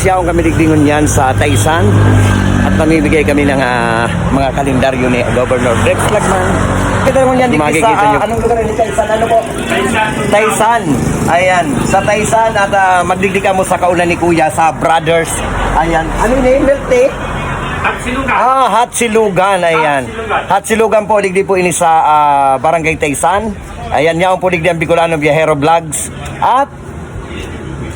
Pumisyaw kami digdingon yan sa Taisan at namimigay kami ng ah, mga kalendaryo ni Governor Rex Lagman. Kita mo yan dito sa, ah, anong lugar ni Taisan? Ano po? Taisan. Ayan, sa Taisan at uh, magdigdikan mo sa kaunan ni Kuya sa Brothers. Ayan, ano yun eh, milk tea? Ah, Hot Silugan, ayan. Hot Silugan po, digdi po ini sa ah, Barangay Taysan. Ayan, yaon po digdi ang Bicolano Viajero Vlogs. At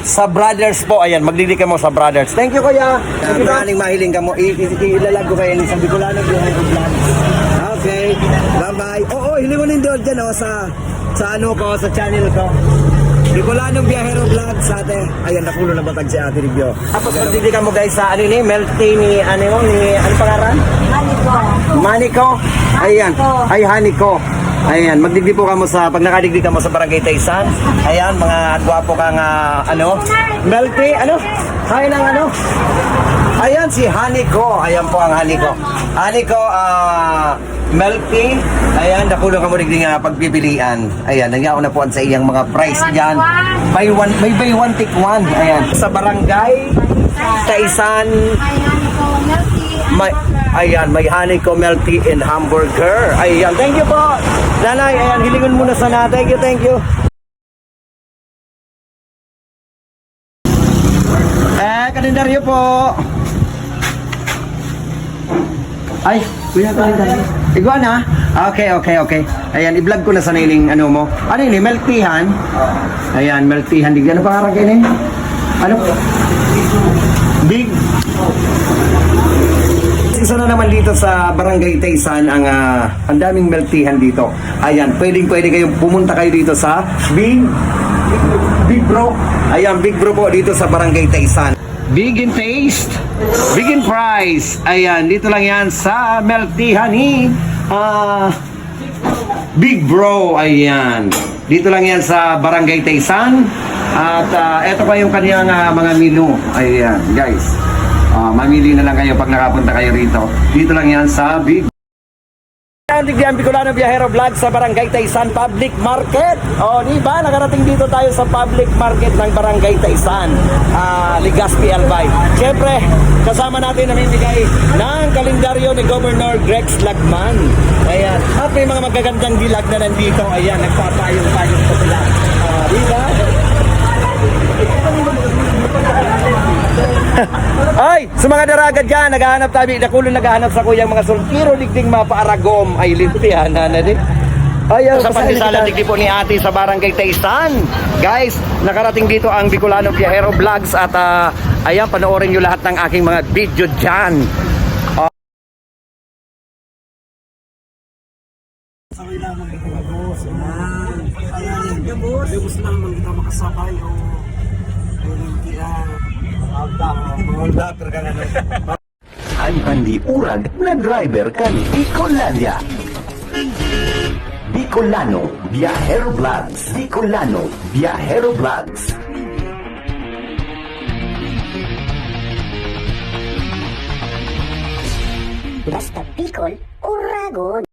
sa Brothers po, ayan, magdigdi ka mo sa Brothers. Thank you, Kuya. Uh, maraming mahiling ka mo. I- i- i- Ilalag ko kayo ni sa Bicolano Vlogs. Okay, bye-bye. Oo, oh, hiling mo din doon dyan, oh, sa, sa ano ko, sa channel ko. Bicolano Viajero Vlog sa ate. Ayan, nakulo na batag si ate Ribyo. Tapos magdigdi ka mo guys sa ano ni, milk tea ni, ano ni, ano pangaran? Maniko. Ayan. Ay, Haniko. Ayan, magdigdi po ka mo sa, pag nakadigdi ka mo sa Barangay Taysan. Ayan, mga gwapo kang, ah, ano, tea, ano? Kaya ng ano? Ayan, si Haniko. Ayan po ang Haniko. Haniko, ah, milk tea. Ayan, nakulo ka mo digdi nga pagpipilian. Ayan, nagyao na po sa iyang mga price dyan. Buy one, may buy one, take one. Ayan, sa Barangay Taysan, may, ayan, may honeycomb milk tea and hamburger. Ayan, thank you po. Nanay, ayan, hilingon muna sana. Thank you, thank you. Eh, kalendaryo po. Ay, kuya kalendaryo. Iguana? Okay, okay, okay. Ayan, i-vlog ko na sa niling ano mo. Ano yun, eh, milk teahan? Ayan, milk teahan. Di ano pangarang kayo? Ano? Big isa na naman dito sa Barangay Taysan ang ah, ang daming meltihan dito. Ayan, pwedeng pwede kayong pumunta kayo dito sa Big Big Bro. Ayan, Big Bro po dito sa Barangay Taysan. Big in taste, big in price. Ayan, dito lang yan sa meltihan ni ah, Big Bro. Ayan. Dito lang yan sa Barangay Taysan. At ah, eto pa yung kanyang ah, mga menu. Ayan, guys. Ah, mamili na lang kayo pag nakapunta kayo rito. Dito lang yan sa Big Andig yan, Bicolano Viajero Vlog sa Barangay Taysan Public Market. O, di ba? Nakarating dito tayo sa public market ng Barangay Taysan. Ah, Legazpi Albay. Siyempre, kasama natin namimigay ng kalendaryo ni Governor Grex Lagman. Ayan. At may mga magagandang dilag na nandito. Ayan, nagpapayong-payong pa sila. Ah, di ba? Ay, sa mga daragad dyan, naghahanap tayo, nakulo naghahanap sa kuyang mga sultiro, ligding mapaaragom, ay lintihan na na din. Ay, sa pandesala digdi po ni ate sa barangay Taysan. Guys, nakarating dito ang Bicolano Viajero Vlogs at ah, ayan, panoorin nyo lahat ng aking mga video dyan. Lubos lang man kita makasabay o Ang pandiurag na driver kan Bicolandia. Bicolano Viajero Vlogs. Bicolano Viajero Vlogs. Basta Bicol, Uragon.